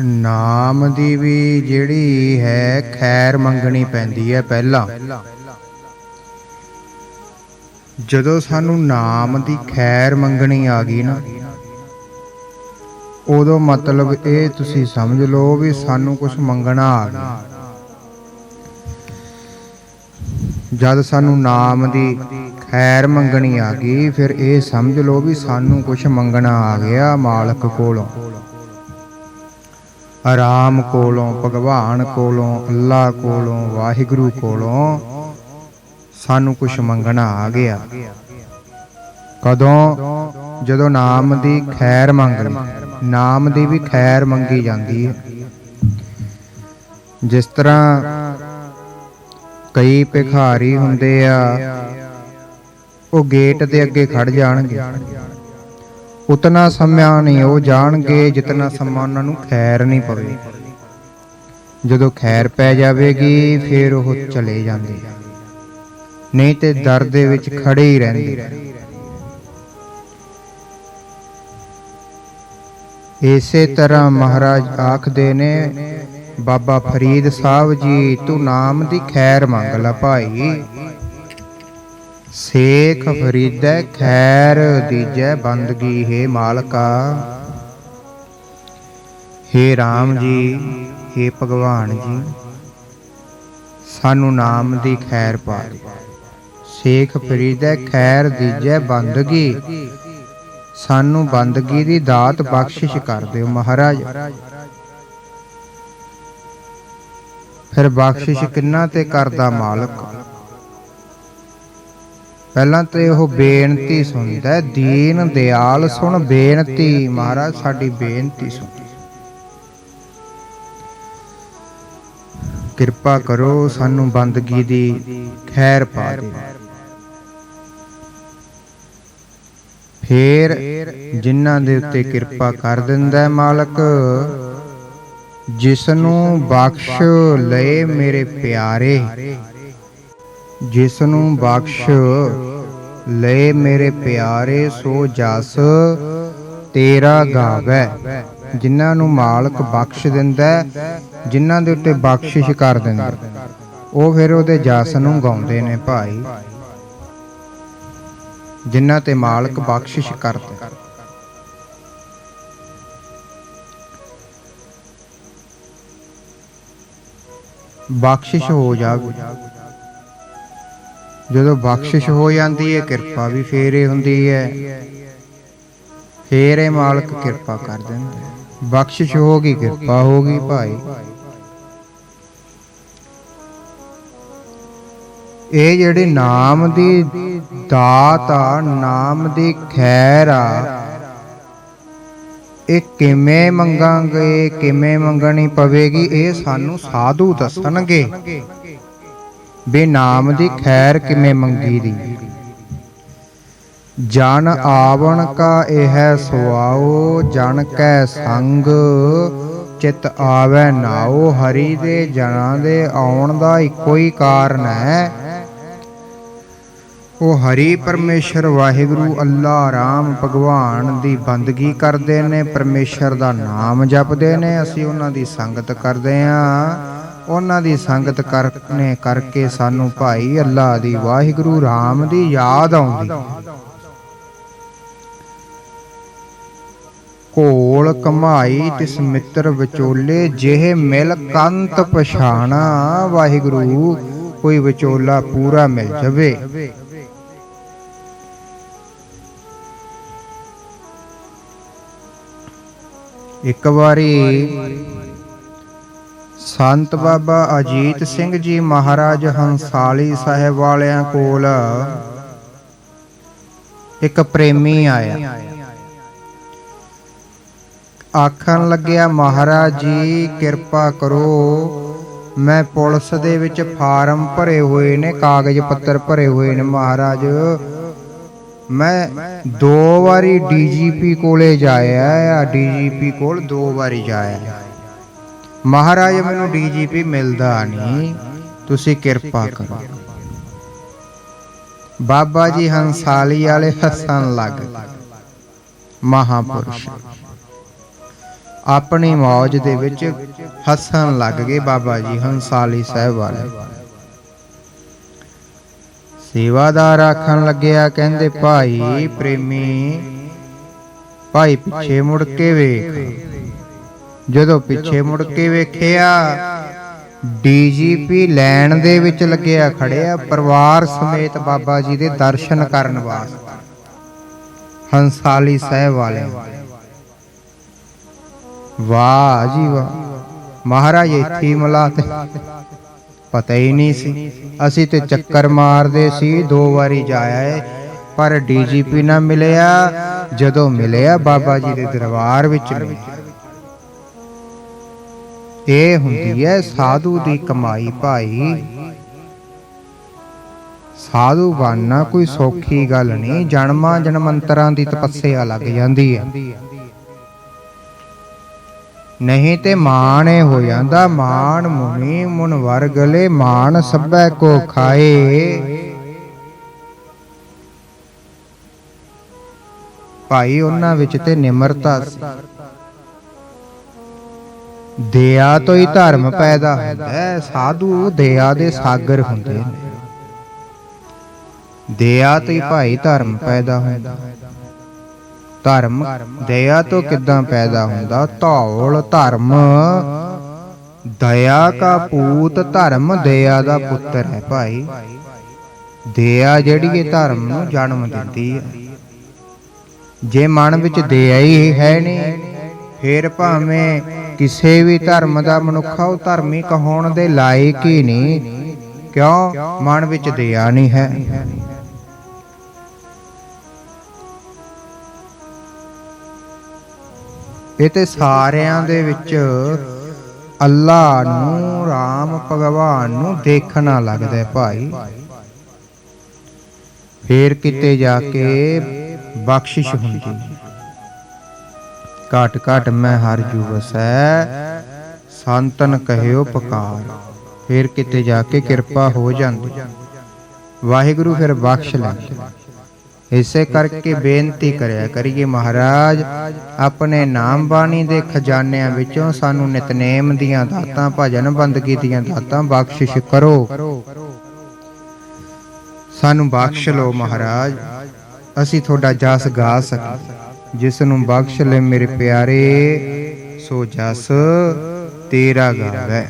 ਨਾਮ ਦੀ ਵੀ ਜਿਹੜੀ ਹੈ ਖੈਰ ਮੰਗਣੀ ਪੈਂਦੀ ਹੈ ਪਹਿਲਾਂ। ਜਦੋਂ ਸਾਨੂੰ ਨਾਮ ਦੀ ਖੈਰ ਮੰਗਣੀ ਆ ਗਈ ਨਾ, ਉਦੋਂ ਮਤਲਬ ਇਹ ਤੁਸੀਂ ਸਮਝ ਲਓ ਵੀ ਸਾਨੂੰ ਕੁਝ ਮੰਗਣਾ ਆ ਗਿਆ। ਜਦ ਸਾਨੂੰ ਨਾਮ ਦੀ ਖੈਰ ਮੰਗਣੀ ਆ ਗਈ, ਫਿਰ ਇਹ ਸਮਝ ਲਓ ਵੀ ਸਾਨੂੰ ਕੁਝ ਮੰਗਣਾ ਆ ਗਿਆ ਮਾਲਕ ਕੋਲੋਂ। ਆਰਾਮ ਕੋਲੋਂ, ਭਗਵਾਨ ਕੋਲੋਂ, ਅੱਲਾ ਕੋਲੋਂ, ਵਾਹਿਗੁਰੂ ਕੋਲੋਂ ਸਾਨੂੰ ਕੁਝ ਮੰਗਣਾ ਆ ਗਿਆ। ਕਦੋਂ? ਜਦੋਂ ਨਾਮ ਦੀ ਖੈਰ ਮੰਗ ਲਈ। ਨਾਮ ਦੀ ਵੀ ਖੈਰ ਮੰਗੀ ਜਾਂਦੀ ਹੈ। ਜਿਸ ਤਰ੍ਹਾਂ ਕਈ ਭਿਖਾਰੀ ਹੁੰਦੇ ਆ, ਉਹ ਗੇਟ ਦੇ ਅੱਗੇ ਖੜ ਜਾਣਗੇ। ਉਤਨਾ ਸਮਾਂ ਨਹੀਂ, ਉਹ ਜਾਣਗੇ ਜਿਤਨਾ ਸਮਾਂ ਉਹਨਾਂ ਨੂੰ ਖੈਰ ਨਹੀਂ ਪਵੇ। ਜਦੋਂ ਖੈਰ ਪੈ ਜਾਵੇਗੀ, ਫਿਰ ਉਹ ਚਲੇ ਜਾਂਦੇ। ਨਹੀਂ ਤੇ ਦਰ ਦੇ ਵਿੱਚ ਖੜੇ ਹੀ ਰਹਿੰਦੇ। ਇਸੇ ਤਰ੍ਹਾਂ ਮਹਾਰਾਜ ਆਖਦੇ ਨੇ, ਬਾਬਾ ਫਰੀਦ ਸਾਹਿਬ ਜੀ, ਤੂੰ ਨਾਮ ਦੀ ਖੈਰ ਮੰਗ ਲੈ ਭਾਈ। ਸੇਖ ਫਰੀਦੈ ਖੈਰ ਦੀਜੈ ਬੰਦਗੀ, ਹੈ ਮਾਲਕਾ। हे RAM ਜੀ हे ਭਗਵਾਨ ਜੀ, ਸਾਨੂੰ ਨਾਮ ਦੀ ਖੈਰ ਪਾ ਦੇ ਸੇਖ ਫਰੀਦੈ ਖੈਰ ਦੀਜੈ ਬੰਦਗੀ, ਸਾਨੂੰ ਬੰਦਗੀ ਦੀ ਦਾਤ ਬਖਸ਼ਿਸ਼ ਕਰ ਦਿਓ ਮਹਾਰਾਜ। ਫਿਰ ਬਖਸ਼ਿਸ਼ ਕਿੰਨਾ ਤੇ ਕਰਦਾ ਮਾਲਕ? ਪਹਿਲਾਂ ਤੇ ਉਹ ਬੇਨਤੀ ਸੁਣਦਾ ਹੈ, ਦੀਨ ਦਿਆਲ ਸੁਣ ਬੇਨਤੀ ਮਹਾਰਾਜ ਸਾਡੀ ਬੇਨਤੀ ਸੁਣ। ਕਿਰਪਾ ਕਰੋ ਸਾਨੂੰ ਬੰਦਗੀ ਦੀ ਖੈਰ ਪਾ ਦਿਓ ਫੇਰ ਜਿਨ੍ਹਾਂ ਦੇ ਉੱਤੇ ਕਿਰਪਾ ਕਰ ਦਿੰਦਾ ਹੈ ਮਾਲਕ ਜਿਸ ਨੂੰ ਬਖਸ਼ ਲਏ ਮੇਰੇ ਪਿਆਰੇ। ਜਿਸ ਨੂੰ ਬਖਸ਼ ਲਏ ਮੇਰੇ ਪਿਆਰੇ ਸੋ ਜਸ ਤੇਰਾ ਗਾਵੈ। ਜਿਨ੍ਹਾਂ ਨੂੰ ਮਾਲਕ ਬਖਸ਼ ਦਿੰਦਾ ਹੈ, ਜਿਨ੍ਹਾਂ ਦੇ ਉੱਤੇ ਬਖਸ਼ਿਸ਼ ਕਰ ਦਿੰਦਾ ਉਹ ਫਿਰ ਉਹਦੇ ਜਸ ਨੂੰ ਗਾਉਂਦੇ ਨੇ ਭਾਈ ਜਿਨ੍ਹਾਂ ਤੇ ਮਾਲਕ ਬਖਸ਼ਿਸ਼ ਕਰਦਾ ਬਖਸ਼ਿਸ਼ ਹੋ ਜਾਵੇ। ਜਦੋਂ ਬਖਸ਼ਿਸ਼ ਹੋ ਜਾਂਦੀ ਹੈ, ਕਿਰਪਾ ਵੀ ਫੇਰੇ ਹੁੰਦੀ ਹੈ। ਫੇਰੇ ਮਾਲਕ ਕਿਰਪਾ ਕਰ ਦਿੰਦਾ ਬਖਸ਼ਿਸ਼ ਹੋ ਕਿਰਪਾ ਹੋ ਭਾਈ। ਇਹ ਜਿਹੜੀ ਨਾਮ ਦੀ ਦਾਤ ਆ, ਨਾਮ ਦੀ ਖੈਰ ਆ, ਇਹ ਕਿਵੇਂ ਮੰਗਾਂਗੇ, ਕਿਵੇਂ ਮੰਗਣੀ ਪਵੇਗੀ, ਇਹ ਸਾਨੂੰ ਸਾਧੂ ਦੱਸਣਗੇ। ਵੀ ਨਾਮ ਦੀ ਖੈਰ ਕਿਵੇਂ ਮੰਗੀ ਦੀ ਜਨ ਆਵਣ ਕਾ ਇਹ ਸੁਆਓ ਜਨ ਕੈ ਸੰਗ, ਚਿਤ ਆਵੈ ਨਾਓ ਹਰੀ ਦੇ ਜਨਾਂ ਦੇ ਆਉਣ ਦਾ ਇੱਕੋ ਹੀ ਕਾਰਨ ਹੈ। ਉਹ ਹਰੀ ਪਰਮੇਸ਼ਰ ਵਾਹਿਗੁਰੂ ਅੱਲਾ ਰਾਮ, ਭਗਵਾਨ ਦੀ ਬੰਦਗੀ ਕਰਦੇ ਨੇ, ਪਰਮੇਸ਼ਰ ਦਾ ਨਾਮ ਜਪਦੇ ਨੇ, ਅਸੀਂ ਉਹਨਾਂ ਦੀ ਸੰਗਤ ਕਰਦੇ ਆਂ ਉਹਨਾਂ ਦੀ ਸੰਗਤ ਕਰਨੇ ਕਰਕੇ ਸਾਨੂੰ ਭਾਈ ਅੱਲਾ ਦੀ ਵਾਹਿਗੁਰੂ ਰਾਮ ਦੀ ਯਾਦ ਆਉਂਦੀ। ਕੋਲ ਕਮਾਈ ਤਿਸ ਮਿੱਤਰ ਵਿਚੋਲੇ, ਜਿਹੇ ਮਿਲ ਕੰਤ ਪਛਾਣਾ। ਵਾਹਿਗੁਰੂ, ਕੋਈ ਵਿਚੋਲਾ ਪੂਰਾ ਮਿਲ ਜਾਵੇ। ਇੱਕ ਵਾਰੀ ਸੰਤ ਬਾਬਾ ਅਜੀਤ ਸਿੰਘ ਜੀ ਮਹਾਰਾਜ ਹੰਸਾਲੀ ਸਾਹਿਬ ਵਾਲਿਆਂ ਕੋਲ ਇੱਕ ਪ੍ਰੇਮੀ ਆਇਆ। ਆਖਣ ਲੱਗਿਆ, ਮਹਾਰਾਜ ਜੀ, ਕਿਰਪਾ ਕਰੋ, ਮੈਂ ਪੁਲਿਸ ਦੇ ਵਿੱਚ ਫਾਰਮ ਭਰੇ ਹੋਏ ਨੇ, ਕਾਗਜ਼ ਪੱਤਰ ਭਰੇ ਹੋਏ ਨੇ, ਮਹਾਰਾਜ। ਮੈਂ ਦੋ ਵਾਰੀ ਡੀਜੀਪੀ ਕੋਲੇ ਜਾਇਆ ਆ, ਡੀਜੀਪੀ ਕੋਲ ਦੋ ਵਾਰੀ ਜਾਇਆ। ਮਹਾਰਾਜ ਮੈਨੂੰ ਡੀਜੀਪੀ ਮਿਲਦਾ ਨਹੀਂ, ਤੁਸੀਂ ਕਿਰਪਾ ਕਰੋ। ਬਾਬਾ ਜੀ ਹੰਸਾਲੀ ਵਾਲੇ ਹੱਸਣ ਲੱਗ ਮਹਾਪੁਰਸ਼। ਆਪਣੀ ਮੌਜ ਦੇ ਵਿੱਚ ਹੱਸਣ ਲੱਗ ਗਏ ਬਾਬਾ ਜੀ ਹੰਸਾਲੀ ਸਾਹਿਬ ਵਾਲੇ। ਸੇਵਾਦਾਰ ਆਖਣ ਲੱਗਿਆ, ਕਹਿੰਦੇ, ਭਾਈ ਪ੍ਰੇਮੀ, ਭਾਈ ਪਿੱਛੇ ਮੁੜ ਕੇ ਵੇਖ। ਜਦੋਂ ਪਿੱਛੇ ਮੁੜ ਕੇ ਵੇਖਿਆ, ਡੀਜੀਪੀ ਲੈਣ ਦੇ ਵਿੱਚ ਲੱਗਿਆ ਖੜਿਆ ਪਰਿਵਾਰ ਸਮੇਤ ਬਾਬਾ ਜੀ ਦੇ ਦਰਸ਼ਨ ਕਰਨ ਵਾਸਤੇ। ਹੰਸਾਲੀ ਸਾਹਿਬ ਵਾਲੇ ਵਾਹ ਜੀ ਵਾਹ। ਮਹਾਰਾਜ ਇੱਥੇ ਹੀ ਮਿਲਾ ਤੇ ਪਤਾ ਹੀ ਨਹੀਂ ਸੀ। ਅਸੀਂ ਤੇ ਚੱਕਰ ਮਾਰਦੇ ਸੀ, ਦੋ ਵਾਰੀ ਜਾਇਆ ਪਰ ਡੀਜੀਪੀ ਨਾ ਮਿਲਿਆ। ਜਦੋਂ ਮਿਲਿਆ ਬਾਬਾ ਜੀ ਦੇ ਦਰਬਾਰ ਵਿੱਚ ਮਿਲਿਆ ਇਹ ਹੁੰਦੀ ਹੈ ਸਾਧੂ ਦੀ ਕਮਾਈ ਭਾਈ। ਸਾਧੂ ਬਣਨਾ ਕੋਈ ਸੌਖੀ ਗੱਲ ਨਹੀਂ, ਜਨਮਾਂ ਜਨਮੰਤਰਾਂ ਦੀ ਤਪੱਸਿਆ ਲੱਗ ਜਾਂਦੀ ਹੈ। ਨਹੀਂ ਤੇ ਮਾਣ ਇਹ ਹੋ ਜਾਂਦਾ, ਮਾਣ ਮੁਨੀ ਮੁਨ ਵਰਗਲੇ ਮਾਣ ਸਭੈ ਕੋ ਖਾਏ। ਭਾਈ, ਉਹਨਾਂ ਵਿੱਚ ਤੇ ਨਿਮਰਤਾ ਸੀ। ਦਇਆ ਤੋਂ ਹੀ ਧਰਮ ਪੈਦਾ ਹੁੰਦਾ ਹੈ, ਸਾਧੂ ਦਇਆ ਦੇ ਸਾਗਰ ਹੁੰਦੇ ਨੇ। ਦਇਆ ਤੋਂ ਹੀ ਭਾਈ ਧਰਮ ਪੈਦਾ ਹੁੰਦਾ ਧਰਮ, ਦਇਆ ਤੋਂ ਕਿੱਦਾਂ ਪੈਦਾ ਹੁੰਦਾ? ਧੌਲ ਧਰਮ। ਦਇਆ ਕਾ ਪੂਤ ਧਰਮ, ਦਇਆ ਦਾ ਪੁੱਤਰ ਹੈ ਭਾਈ। ਦਇਆ ਜਿਹੜੀ ਇਹ ਧਰਮ ਨੂੰ ਜਨਮ ਦਿੰਦੀ ਹੈ। ਜੇ ਮਨ ਵਿੱਚ ਦਇਆ ਹੀ ਹੈ ਨਹੀਂ, ਫੇਰ ਭਾਵੇਂ ਕਿਸੇ ਵੀ ਧਰਮ ਦਾ ਮਨੁੱਖਾ ਉਹ ਧਰਮੀ ਕਹਾਉਣ ਦੇ ਲਾਇਕ ਹੀ ਨਹੀਂ। ਕਿਉਂ? ਮਨ ਵਿੱਚ ਦਇਆ ਨਹੀਂ ਹੈ। ਇਹ ਤੇ ਸਾਰਿਆਂ ਦੇ ਵਿੱਚ ਅੱਲਾ ਨੂੰ, ਰਾਮ ਭਗਵਾਨ ਨੂੰ ਦੇਖਣਾ ਲੱਗਦਾ ਭਾਈ। ਫੇਰ ਕਿਤੇ ਜਾ ਕੇ ਬਖਸ਼ਿਸ਼ ਹੁੰਦੀ। ਹੈ ਘਟ ਘਟ ਮੈਂ ਹਰ ਜੂ ਵਸੈ ਸੰਤਨ ਕਹਿਓ ਪੁਕਾਰ। ਫਿਰ ਕਿਤੇ ਜਾ ਕੇ ਕਿਰਪਾ ਹੋ ਜਾਂਦੀ। ਵਾਹਿਗੁਰੂ ਫਿਰ ਬਖਸ਼ ਲੈਂਦਾ ਇਸੇ ਕਰਕੇ ਬੇਨਤੀ ਕਰਿਆ ਕਰੀਏ ਮਹਾਰਾਜ, ਆਪਣੇ ਨਾਮ ਬਾਣੀ ਦੇ ਖਜ਼ਾਨਿਆਂ ਵਿੱਚੋਂ ਸਾਨੂੰ ਨਿਤਨੇਮ ਦੀਆਂ ਦਾਤਾਂ, ਭਜਨ ਬੰਦਗੀ ਦੀਆਂ ਦਾਤਾਂ ਬਖਸ਼ਿਸ਼ ਕਰੋ। ਸਾਨੂੰ ਬਖਸ਼ ਲਓ ਮਹਾਰਾਜ। ਅਸੀਂ ਤੁਹਾਡਾ ਜਸ ਗਾ ਸਕੀਏ। ਜਿਸ ਨੂੰ ਬਖਸ਼ ਲੈ ਮੇਰੇ ਪਿਆਰੇ ਸੋ ਜਸ ਤੇਰਾ ਗਾਵੇ।